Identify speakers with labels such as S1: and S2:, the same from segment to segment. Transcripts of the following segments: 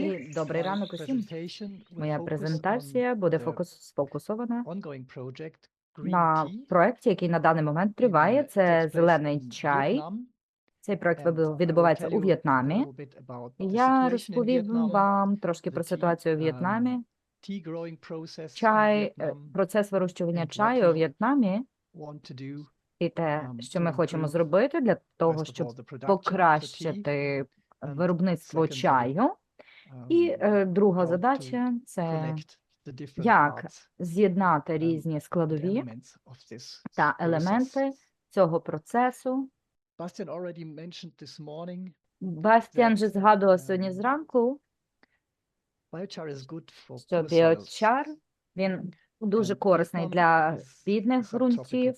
S1: І добрий ранок усім. Моя презентація буде фокус сфокусована на проєкті, який на даний момент триває. Це зелений чай. Цей проєкт вибу- відбувається у В'єтнамі. Я розповім вам трошки про ситуацію у В'єтнамі. Чай, е, процес вирощування чаю у В'єтнамі і те, що ми хочемо зробити для того, щоб покращити виробництво чаю. І е, друга задача це як з'єднати різні складові та елементи цього процесу. Бастіан же згадував сьогодні зранку, що біочар він дуже корисний для бідних ґрунтів,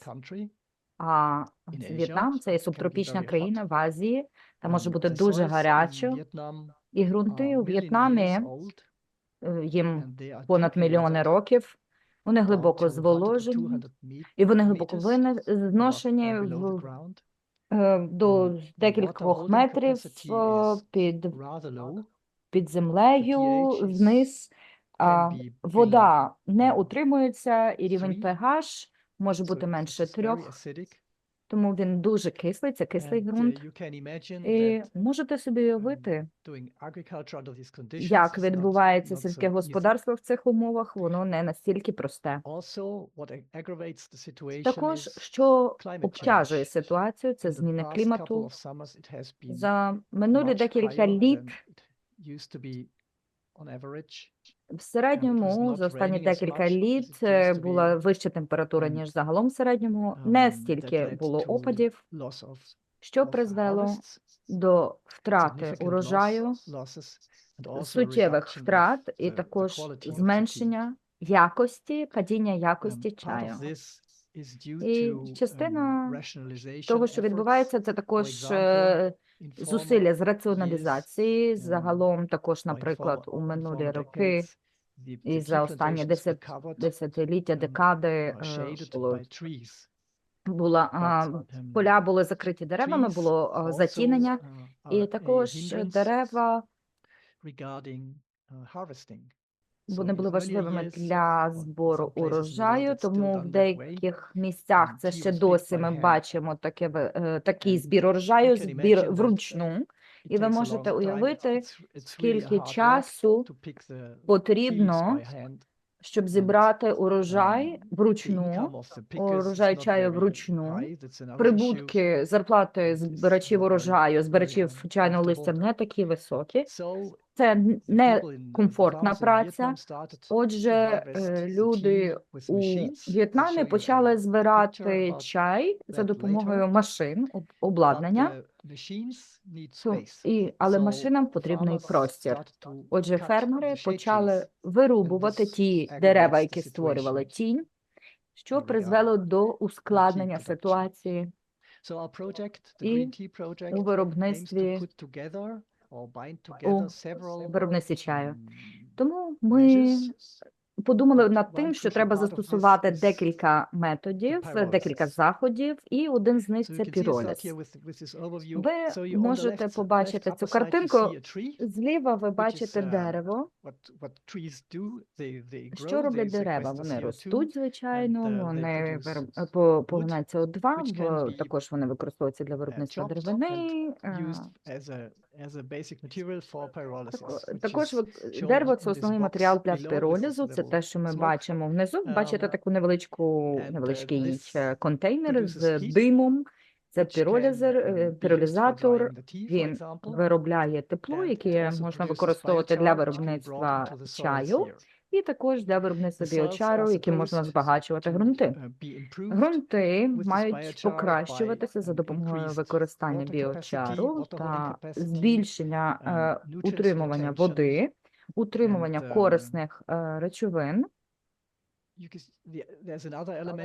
S1: а В'єтнам це є субтропічна країна в Азії, та може бути дуже гарячо. І ґрунти у В'єтнамі е, їм понад мільйони років. Вони глибоко зволожені, і вони глибоко зношені в, е, до декількох метрів під, під землею вниз. А вода не утримується, і рівень pH може бути менше трьох, тому він дуже кислий, це кислий ґрунт. І можете собі уявити, як відбувається сільське господарство в цих умовах, воно не настільки просте. Також, що обтяжує ситуацію, це зміни клімату. За минулі декілька літ в середньому за останні декілька літ е, була вища температура, ніж загалом в середньому. Не стільки було опадів, що призвело до втрати урожаю, суттєвих втрат і також зменшення якості, падіння якості чаю. І частина Того, що відбувається, це також е, зусилля з раціоналізації. Загалом, також, наприклад, у минулі роки і за останні десят, десятиліття, декади е, було була поля були закриті деревами, було затінення, і також дерева вони були важливими для збору урожаю, тому в деяких місцях це ще досі ми бачимо таке е, такий збір урожаю, збір вручну. І ви можете уявити, скільки часу потрібно, щоб зібрати урожай вручну, урожай чаю вручну, прибутки зарплати збирачів урожаю, збирачів чайного листя не такі високі. Це не комфортна праця. Отже, е, люди у В'єтнамі почали збирати чай за допомогою машин, обладнання. Ту- І, але машинам потрібний простір. Отже, фермери почали вирубувати ті дерева, які створювали тінь, що призвело до ускладнення ситуації
S2: і
S1: у виробництві у виробництві чаю. Тому ми подумали над тим, що треба застосувати декілька методів, декілька заходів, і один з них це піроліз. Ви можете побачити цю картинку. Зліва ви бачите
S2: uh,
S1: дерево. Що роблять дерева? Вони ростуть, звичайно,
S2: uh,
S1: вони
S2: produce
S1: вироб- СО2,
S2: which can
S1: в-
S2: be,
S1: також вони використовуються для виробництва
S2: chopped
S1: Також дерево це основний матеріал для
S2: below.
S1: Пиролізу. Це те, що ми бачимо внизу. Бачите
S2: Um,
S1: таку невеличку,
S2: uh,
S1: невеличкий е, контейнер з димом. Це піролізер, е, піролізатор. Він виробляє тепло, яке можна використовувати для виробництва чаю. І також для виробництва біочару, яким можна збагачувати ґрунти.
S2: uh,
S1: Ґрунти мають покращуватися за допомогою використання біочару та збільшення
S2: um,
S1: е, утримування води, утримування
S2: um,
S1: корисних е, речовин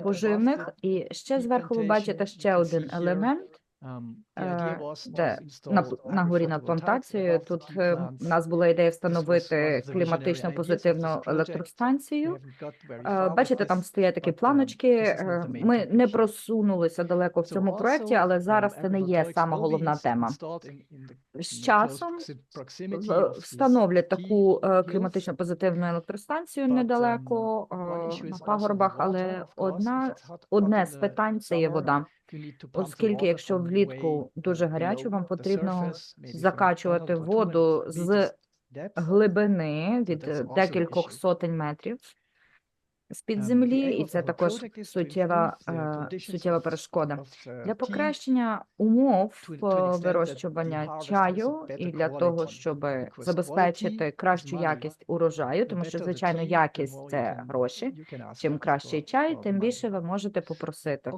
S1: поживних. І ще зверху ви бачите ще один елемент.
S2: Um,
S1: Е, де на, на горі над плантацією. Тут е, у нас була ідея встановити кліматично позитивну електростанцію. Е, Бачите, там стоять такі
S2: um,
S1: планочки. е, Ми не просунулися далеко в цьому проєкті, але
S2: um,
S1: зараз це не є сама головна тема. З часом встановлять таку е, кліматично позитивну електростанцію
S2: um,
S1: недалеко е, на пагорбах, але одна одне з питань це є вода. Оскільки, якщо влітку дуже гарячо, вам потрібно закачувати воду з глибини від декількох сотень метрів з-під
S2: Um,
S1: землі, і це також суттєва, е, суттєва перешкода.
S2: uh,
S1: Для покращення умов е, вирощування чаю і для того, щоб забезпечити кращу якість урожаю, тому що, звичайно, якість це гроші. Чим кращий чай, тим більше ви можете попросити.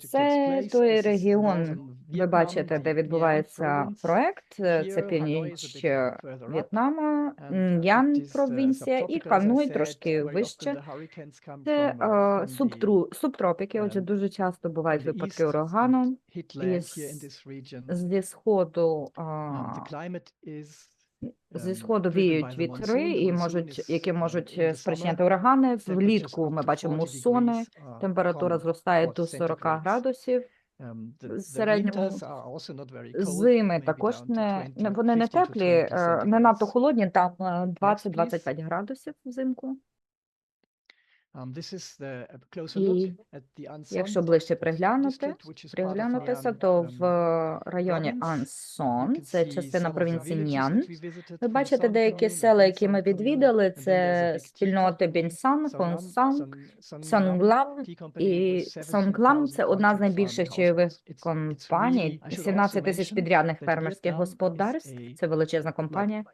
S1: Це той регіон, ви бачите, де відбувається проект. Е, Це північ е. В'єтнама,
S2: uh, uh,
S1: провінція і
S2: said,
S1: трошки вище. Це
S2: uh,
S1: е, субтру, субтропіки, отже,
S2: um,
S1: дуже часто бувають випадки урагану. із-. Зі сходу, зі
S2: um,
S1: сходу віють вітри, і можуть, які
S2: uh,
S1: можуть е, спричиняти урагани. Влітку ми бачимо
S2: 40
S1: мусони, температура зростає до 40 градусів.
S2: The-
S1: в середньому Зими також не, вони не теплі,
S2: 20
S1: е, не надто холодні, там е,
S2: please.
S1: 20-25 градусів взимку.
S2: Um, this is the a closer
S1: І Якщо ближче приглянути, приглянутися, то
S2: um,
S1: в е, районі Ансон, це частина провінції Ньян. Ви бачите деякі села, які ми відвідали. Це спільноти Бінсан,
S2: Tea Company
S1: і Сонглам. Це
S2: 17,000
S1: одна з найбільших чайових компаній,
S2: really- I should also
S1: 17 тисяч підрядних фермерських господарств. Це величезна компанія.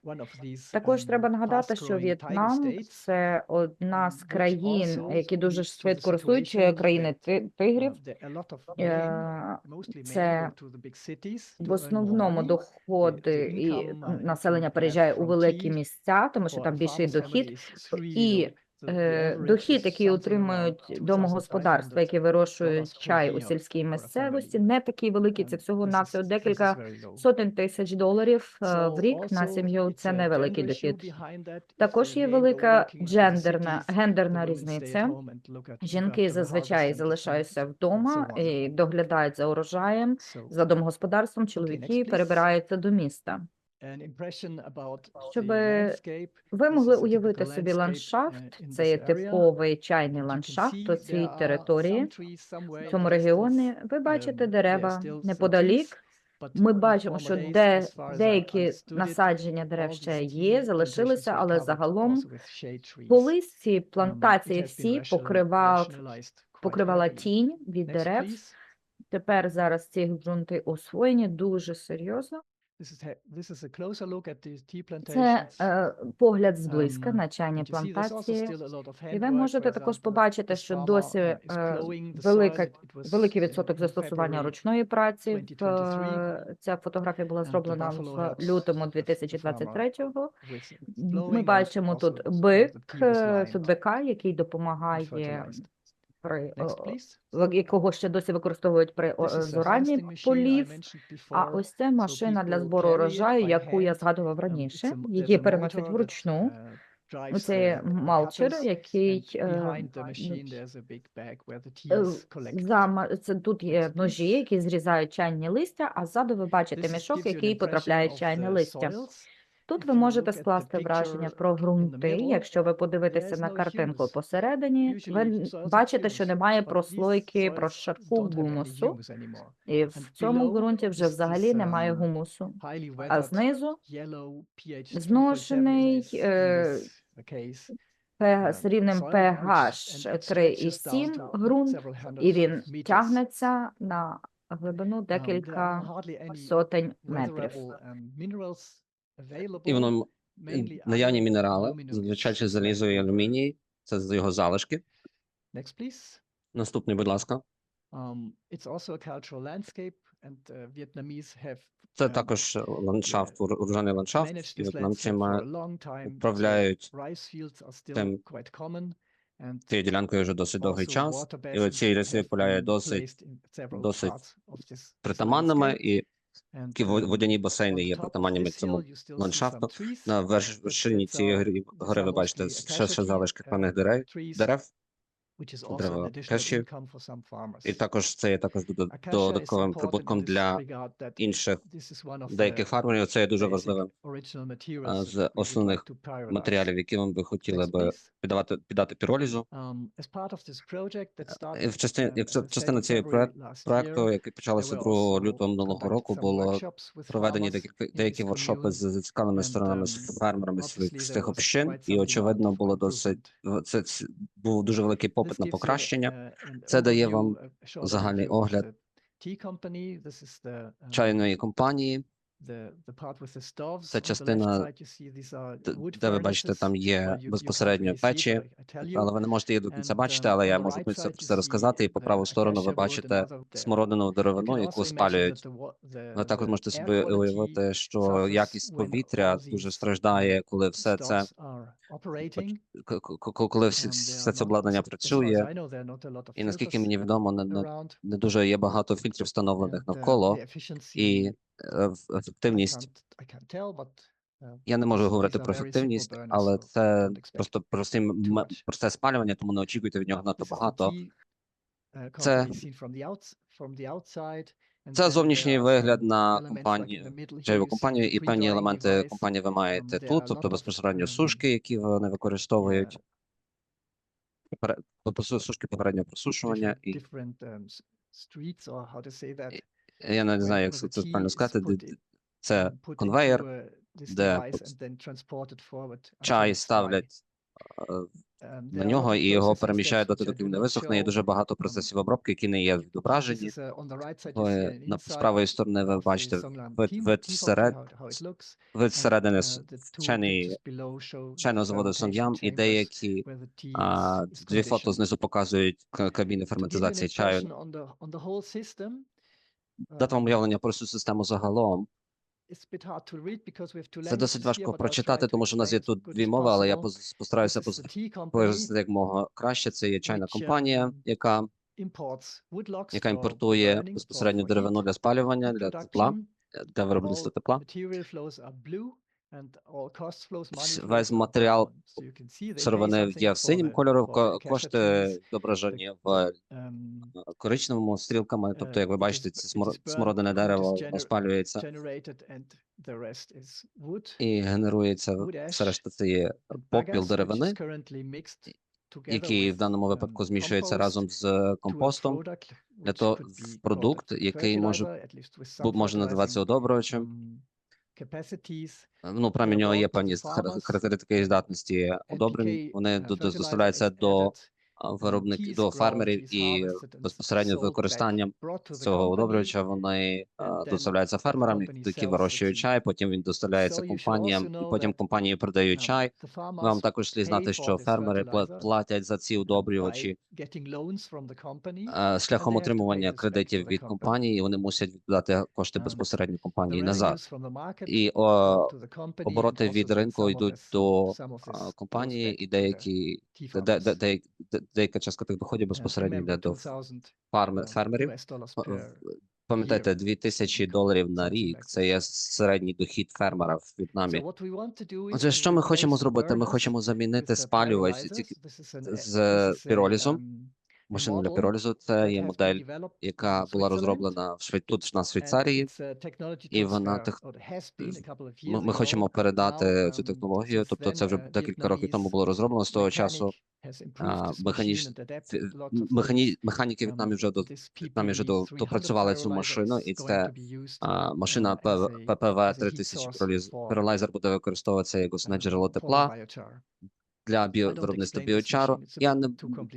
S1: Також
S2: um,
S1: треба нагадати, що В'єтнам це одна з
S2: which
S1: країн, які дуже швидко ростуть, країни тигрів.
S2: Uh,
S1: Е, це В основному доходи і
S2: uh,
S1: населення переїжджає у великі місця, тому що там більший дохід. І е, дохід, який отримують домогосподарства, які вирощують чай у сільській місцевості, не такий великий. Це всього навсього декілька сотень тисяч доларів е, в рік на сім'ю. Це невеликий дохід. Також є велика джендерна гендерна різниця. Жінки зазвичай залишаються вдома і доглядають за урожаєм, за домогосподарством. Чоловіки перебираються до міста.
S2: Landscape.
S1: Ви могли уявити собі ландшафт.
S2: uh,
S1: Це є типовий чайний ландшафт у цій території. В цьому регіоні ви бачите
S2: um,
S1: дерева неподалік. Ми бачимо, що де деякі насадження дерев ще є, залишилися, але загалом колись ці
S2: Um,
S1: плантації всі покривав, покривала тінь від дерев. Тепер зараз ці ґрунти освоєні дуже серйозно. Це е, погляд зблизька
S2: Um,
S1: на чайні плантації. І ви можете також побачити, що досі
S2: uh,
S1: е, велика, великий відсоток застосування ручної праці. В,
S2: 2023.
S1: е, Ця фотографія була зроблена в лютому
S2: the- the
S1: 2023-го.
S2: with
S1: М,
S2: plowing
S1: Ми бачимо тут бик, е, тут бика, який допомагає. При якого ще досі використовують при зоранні полів. А ось це машина для збору урожаю, яку я згадував
S2: Um,
S1: раніше. Її переносять вручну.
S2: uh,
S1: Це малчер, який е, е, за це тут є ножі, які зрізають чайні листя, а ззаду ви бачите мішок, який потрапляє чайне листя. Тут ви можете скласти враження про ґрунти. Якщо ви подивитеся на картинку посередині, ви бачите, що немає прослойки, прошарку
S2: have any
S1: гумусу, і в цьому ґрунті вже взагалі немає
S2: um,
S1: гумусу. А знизу
S2: yellow pH 2.7
S1: зношений, е, з
S2: um,
S1: рівнем pH
S2: and it stretches down
S1: 3,7
S2: to
S1: ґрунт, і він тягнеться на глибину
S2: Um,
S1: декілька сотень метрів.
S3: І воно наявні мінерали, звичайно, залізо і алюміній, це з його залишки.
S2: Next, please.
S3: Наступний, будь ласка.
S2: Um, it's also a cultural landscape, and uh, Vietnamese have
S3: це також ландшафт, урожайний ландшафт. В'єтнамці
S2: е,
S3: управляють тим цією ділянкою вже досить довгий час, і оці
S2: лісові
S3: поля є досить, досить притаманними, і водяні басейни є
S2: притаманнями
S3: цьому ландшафту. На вершині цієї гори ви бачите ще, ще залишки певних дерев, дерев.
S2: Дрова.
S3: І також це є також додатковим прибутком для інших деяких фармерів. Це є дуже важливим з основних матеріалів, які ми хотіли би піддавати піддати піролізу.
S2: Е,
S3: в частині частина цієї проекту, який
S2: почався
S3: 2 лютого минулого року, було проведені деякі
S2: воршопи
S3: з зацікавленими сторонами з фермерами з цих общин, і очевидно було досить це був дуже великий попит
S2: попит
S3: на покращення. Це дає вам загальний огляд чайної компанії. Це частина, де ви бачите, там є безпосередньо печі, але ви не можете її до кінця бачити, але я можу це
S2: все
S3: розказати. І по праву сторону ви бачите смородину деревину, яку спалюють. Ви ну,
S2: також
S3: можете собі уявити, що якість повітря дуже страждає, коли все це коли все це обладнання працює. І наскільки мені відомо, не, не дуже є багато фільтрів встановлених навколо і Е, ефективність. Я не можу говорити про ефективність, але це просто
S2: простим
S3: процес спалювання, тому не очікуйте від нього надто багато. Це це зовнішній вигляд на компанію компанію, і певні елементи компанії ви маєте тут, тобто безпосередньо сушки, які вони використовують тобто сушки попереднього просушування і
S2: Е,
S3: я навіть не знаю, як це правильно сказати, це конвейер, де чай ставлять е, на нього і його переміщають доти, доки він не висохне. Є дуже багато процесів обробки, які не є відображені. Ви, на з правої сторони ви бачите вид, вид, всеред, вид всередини
S2: вчений,
S3: вченого заводу Сон'ям і деякі а, дві фото знизу показують кабіни ферментизації чаю дати вам уявлення про цю систему загалом. Це досить важко прочитати, тому що в нас є тут дві мови, але я постараюся пояснити як мого краще. Це є чайна компанія, яка яка імпортує безпосередньо деревину для спалювання, для тепла, для виробництва тепла. Весь матеріал
S2: червоний
S3: є в синім кольору, кошти зображені в ем, коричневому стрілками. Тобто, як ви бачите, це смородине дерево
S2: розпалюється
S3: і генерується все решта це є попіл деревини, який в даному випадку змішується разом з
S2: е,
S3: компостом. Для того продукт, який може може називатися
S2: одобрювачем. Е,
S3: ну, принаймні, у нього є певні характеристики і здатності
S2: одобрень.
S3: Вони доставляються до виробників до фермерів і безпосередньо з використанням цього одобрювача вони
S2: е,
S3: доставляються фермерам, які вирощують чай. Потім він доставляється компаніям, і потім компанії продають чай. Вам також слід знати, що фермери платять за ці
S2: одобрювачі
S3: е, шляхом отримування кредитів від компанії. і Вони мусять віддати кошти безпосередньо компанії назад. І о, обороти від ринку йдуть до компанії, і деякі де, де, де, де деяка частка тих доходів безпосередньо йде до фермерів.
S2: Пам'ятаєте,
S3: 2000 доларів на рік це є середній дохід фермера в В'єтнамі. Отже, що ми хочемо зробити? Ми хочемо замінити спалювач з піролізом. Машина для піролізу це є модель, яка була розроблена в Швей... тут на Швейцарії. і вона тех... Ми хочемо передати цю технологію. Тобто, це вже декілька років тому було розроблено з того часу. Механіч... Механі... Механіки В'єтнамі вже до В'єтнамі вже допрацювали цю машину, і це а, машина ППВ 3000 Paralyzer буде використовуватися як основне джерело тепла для
S2: біовиробництва
S3: біочару. Я не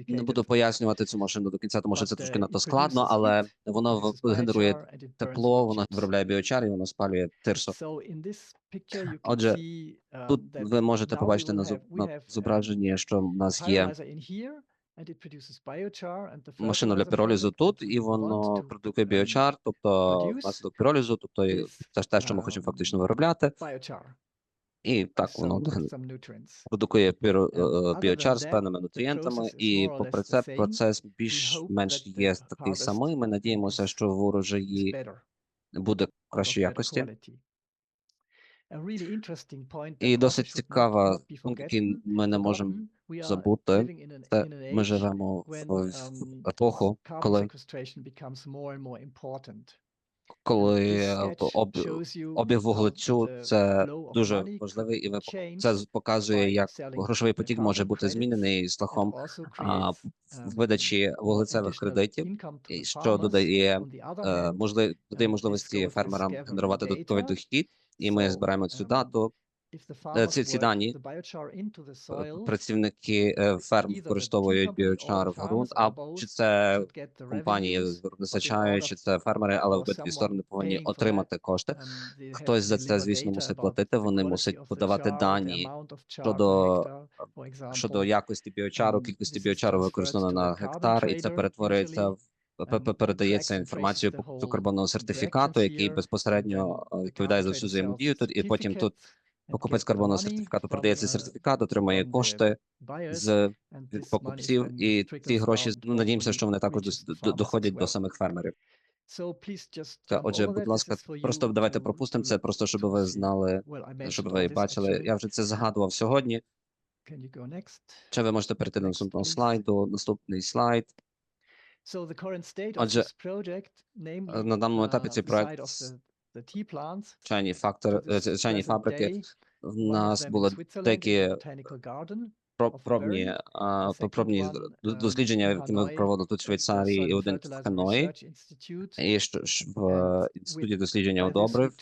S3: не буду пояснювати цю машину до кінця, тому що це трошки надто складно, але воно генерує тепло, воно виробляє біочар і воно спалює тирсо. Отже, тут ви можете побачити на зображенні, що в нас є машина для піролізу тут, і воно продукує біочар, тобто внаслідок піролізу, тобто це ж те, що ми хочемо фактично виробляти. І так воно продукує біочар з певними нутрієнтами, і попри це процес більш-менш є такий самий. Ми надіємося, що в урожаї буде кращої якості. І досить цікава, ну, який ми не можемо забути.
S2: Те,
S3: ми живемо в епоху, коли коли е, об, обіг вуглецю це дуже важливий, і ви це показує, як грошовий потік може бути змінений шляхом видачі вуглецевих кредитів, що додає е,
S2: можливі
S3: можливості фермерам генерувати додатковий дохід, і ми збираємо цю дату. Е, ці ці дані е, працівники е, ферм використовують біочар в ґрунт, а чи це компанії
S2: вистачає,
S3: чи це фермери, але обидві сторони повинні отримати кошти. Хтось за це, звісно, мусить платити. Вони мусять подавати дані щодо щодо якості біочару, кількості біочару використано на гектар, і це перетворюється в.
S2: ПП
S3: передається інформацію по кarbонного сертифікату, який безпосередньо відповідає за всю взаємодію тут, і потім тут Покупець
S2: карбону
S3: сертифікату
S2: продається
S3: сертифікат,
S2: отримає
S3: кошти з від покупців, і
S2: ті
S3: гроші ну, надіємося, що вони також доходять до самих фермерів. Отже, будь ласка, просто давайте пропустимо це, просто щоб ви знали, щоб ви бачили. Я вже це згадував сьогодні. Чи ви можете перейти до наступного слайду? Наступний слайд. Отже, на даному етапі цей проект чайні фактор, чайні фабрики. В нас були деякі пробні, пробні дослідження, які ми проводили тут в Швейцарії і один в Ханої, і в інституті дослідження
S2: одобрив.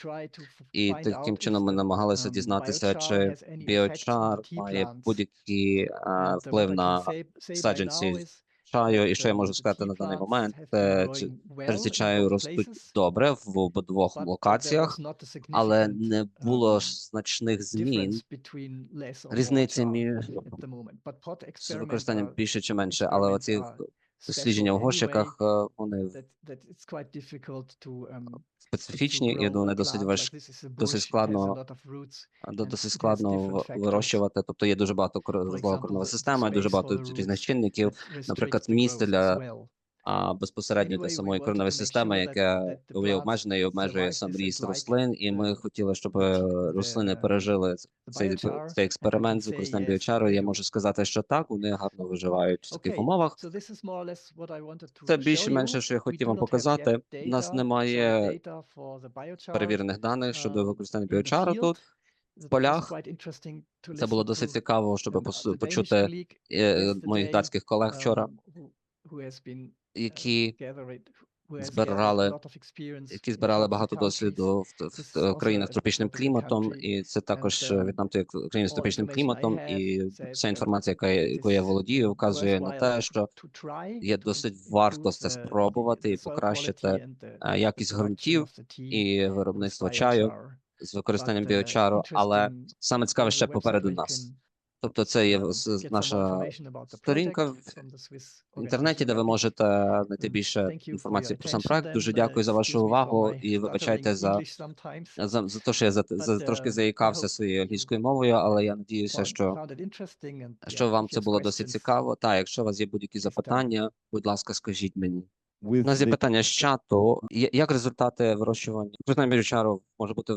S3: І таким чином ми намагалися дізнатися, чи біочар має будь-який вплив на саджанці чаю, і що я можу сказати на даний момент, е,
S2: черзі
S3: чаю ростуть добре в
S2: обох
S3: локаціях, але не було значних змін. Різниці між використанням більше чи менше, але оці дослідження в
S2: гощиках
S3: е, вони специфічні, я
S2: думаю,
S3: досить важ... досить складно досить складно вирощувати. Тобто є дуже багато
S2: корнова
S3: система, дуже багато різних чинників. Наприклад, місце для а безпосередньо для самої кореневої системи,
S2: яка
S3: є обмежена і обмежує сам ріст рослин. І ми хотіли, щоб е, рослини пережили цей цей експеримент з використанням біочару. Я можу сказати, що так вони гарно виживають в таких умовах. Це більше менше, що я хотів вам показати. У нас немає перевірених даних щодо використання біочару тут.
S2: В
S3: полях це було досить цікаво, щоб почути е, моїх датських колег вчора які збирали які збирали багато досвіду в країнах з тропічним кліматом, і це також е, В'єтнам як країна з тропічним кліматом. І вся інформація, яка якою я володію, вказує на те, що є досить варто це спробувати і покращити е, якість ґрунтів і виробництво чаю з використанням біочару. Але саме цікаве ще попереду нас. Тобто, це є наша сторінка в інтернеті, де ви можете знайти більше інформації про сам проект. Дуже дякую за вашу увагу і вибачайте за за, за те, що я за, за трошки заїкався своєю англійською мовою, але я надіюся, що що вам це було досить цікаво. Та якщо у вас є будь-які запитання, будь ласка, скажіть мені. У нас є питання з чату. Як результати вирощування? Принаймні, чару може бути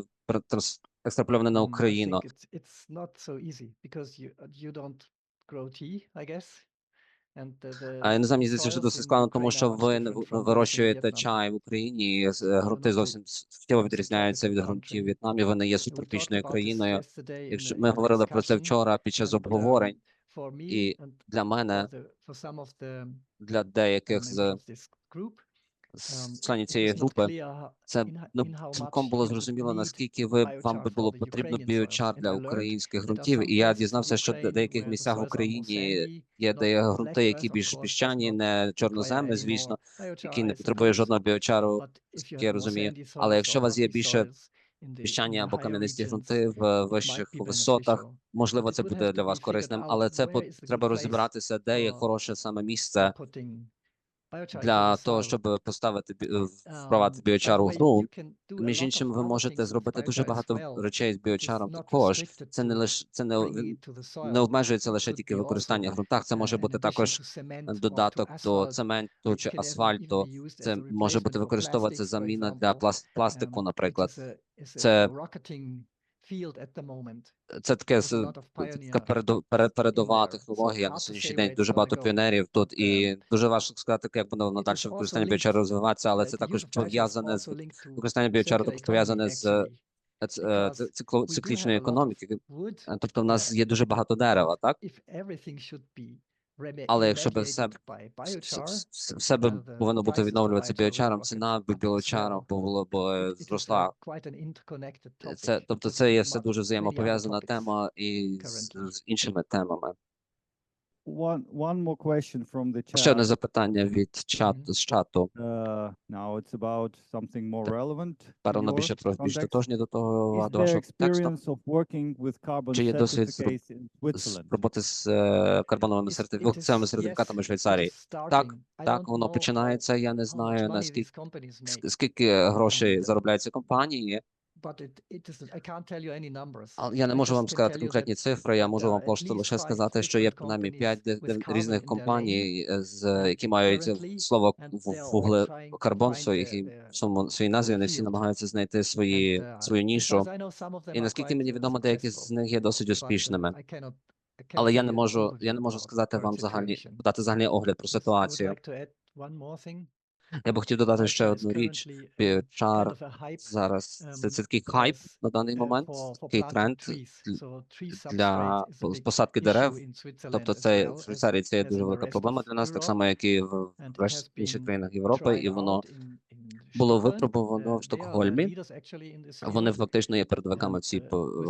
S3: екстраполюване на Україну. А
S2: іноземні
S3: здається, що досить складно, тому що ви вирощуєте чай в Україні. Е,
S2: Грунти
S3: зовсім суттєво відрізняються від ґрунтів В'єтнамі. Вони є субтропічною країною. Якщо ми говорили про це вчора під час обговорень, і для мене для деяких з членів цієї групи, це ну, цілком було зрозуміло, наскільки ви вам би було потрібно біочар для українських ґрунтів. І я дізнався, що в деяких місцях в Україні є де ґрунти, які більш піщані, не чорноземи, звісно, які не потребує жодного біочару, я розумію. Але якщо у вас є більше піщані або кам'янисті ґрунти в
S2: е,
S3: вищих висотах, можливо, це буде для вас корисним, але це треба розібратися, де є хороше саме місце для того, щоб поставити е, впровадити біочар у гру. Між іншим, ви можете зробити дуже багато речей з біочаром також. Це не лише це не, не обмежується лише тільки використання в ґрунтах. Це може бути також додаток до цементу чи асфальту. Це може бути використовуватися заміна для пласт, пластику, наприклад. Це- Це таке така передо- пере- передова технологія на сьогоднішній день. Дуже багато піонерів тут, і дуже важко сказати, як воно на далі використання біочару розвиватися, але це також пов'язане з використання біочару, також пов'язане з е, е, ц- цикло- циклічною економіки. Тобто, в нас є дуже багато дерева, так?
S2: Але якщо б все
S3: Вс- вс- вс- Все би повинно бути відновлюватися біочаром, ціна б біочаром було б е, зросла. Це, тобто, це є все дуже взаємопов'язана тема і з, з іншими темами.
S4: One one more question from the chat.
S3: Ще одне запитання від чату з чату.
S4: Uh, now it's about something more relevant.
S3: Певно,
S4: your
S3: більше про більш тотожні до того до вашого тексту. Чи є досвід з роботи з е, карбоновими сертифікатами сертифікатами Швейцарії. Так, так, воно починається. Я не знаю наскільки ск- скільки грошей заробляють ці компанії. Я не можу вам сказати конкретні цифри. Я можу вам просто лише сказати, що є принаймні 5 різних компаній, з які мають слово вугле карбон в своєму своїй назві. Вони всі намагаються знайти свої свою нішу. І наскільки мені відомо, деякі з них є досить успішними. Але я не можу, я не можу сказати вам загальні дати загальний огляд про ситуацію. Я би хотів додати ще одну річ. Біочар зараз це, це такий хайп на даний момент, такий тренд для посадки дерев. Тобто, це в Швейцарії це є дуже велика проблема для нас, так само як і в інших країнах Європи, і воно було випробовано в Стокгольмі. Вони фактично є передовиками в цій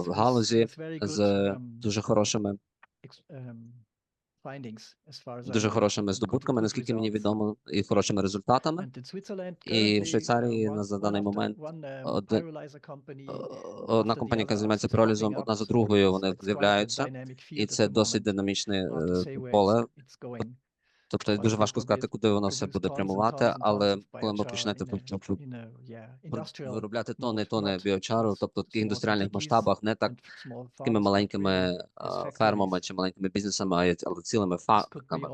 S3: галузі з дуже хорошими, дуже хорошими здобутками, наскільки мені відомо, і хорошими результатами.
S2: І в Швейцарії на за даний момент
S3: один- Одна компанія, яка займається піролізом, одна за другою вони з'являються, і це досить динамічне е, поле. Тобто дуже важко сказати, куди воно все буде прямувати, але коли ми почнете по- по- по- виробляти тони, тони біочару, тобто в таких індустріальних масштабах, не так такими маленькими фермами чи маленькими бізнесами, але цілими фабриками.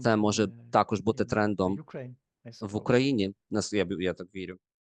S3: Це може також бути трендом в Україні. Нас я, я так вірю.